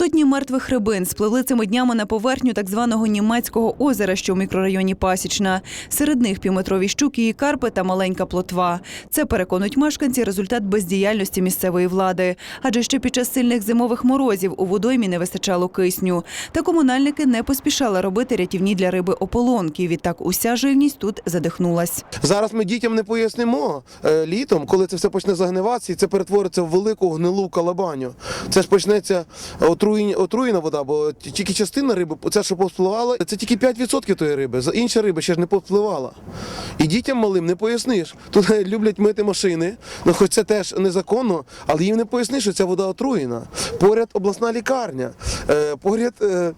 Сотні мертвих рибин спливли цими днями на поверхню так званого німецького озера, що в мікрорайоні Пасічна. Серед них півметрові щуки і карпи та маленька плотва. Це переконують мешканці результат бездіяльності місцевої влади. Адже ще під час сильних зимових морозів у водоймі не вистачало кисню. Та комунальники не поспішали робити рятівні для риби ополонки. Відтак уся живність тут задихнулась. Зараз ми дітям не пояснимо е, літом, коли це все почне загниватися, і це перетвориться в велику гнилу калабаню. Це ж почнеться отруєння, отруєна вода, бо тільки частина риби, це що повпливала, це тільки 5% тої риби. Інша риба ще ж не повпливала. І дітям малим не поясниш. Тут е, люблять мити машини, ну хоч це теж незаконно, але їм не поясниш, що ця вода отруєна. Поряд обласна лікарня, е, поряд е,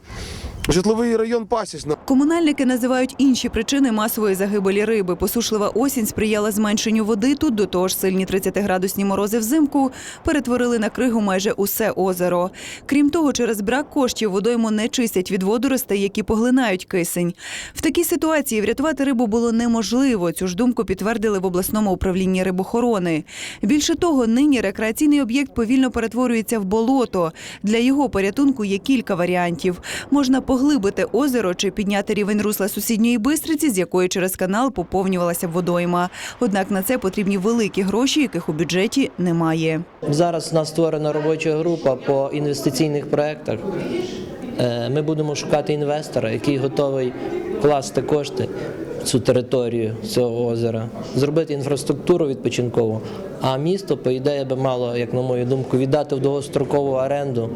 житловий район Пасічна. Комунальники називають інші причини масової загибелі риби. Посушлива осінь сприяла зменшенню води. Тут до того ж сильні 30-градусні морози взимку перетворили на кригу майже усе озеро. Крім того, через брак коштів водойму не чистять від водоростей, які поглинають кисень. В такій ситуації врятувати рибу було неможливо. Цю ж думку підтвердили в обласному управлінні рибохорони. Більше того, нині рекреаційний об'єкт повільно перетворюється в болото. Для його порятунку є кілька варіантів. Можна поглибити озеро чи підняти рівень русла сусідньої бистриці, з якої через канал поповнювалася водойма. Однак на це потрібні великі гроші, яких у бюджеті немає. Зараз у нас створена робоча група по інвестиційних проєктах. Е, Ми будемо шукати інвестора, який готовий вкласти кошти в цю територію цього озера, зробити інфраструктуру відпочинкову. А місто, по ідеї, би мало, як на мою думку, віддати в довгострокову оренду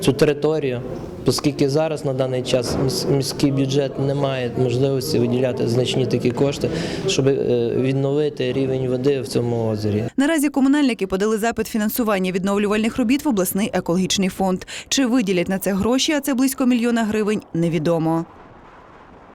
цю територію, оскільки зараз на даний час міський бюджет не має можливості виділяти значні такі кошти, щоб е, відновити рівень води в цьому озері. Наразі комунальники подали запит фінансування відновлювальних робіт в обласний екологічний фонд. Чи виділять на це гроші, а це близько мільйона гривень, невідомо.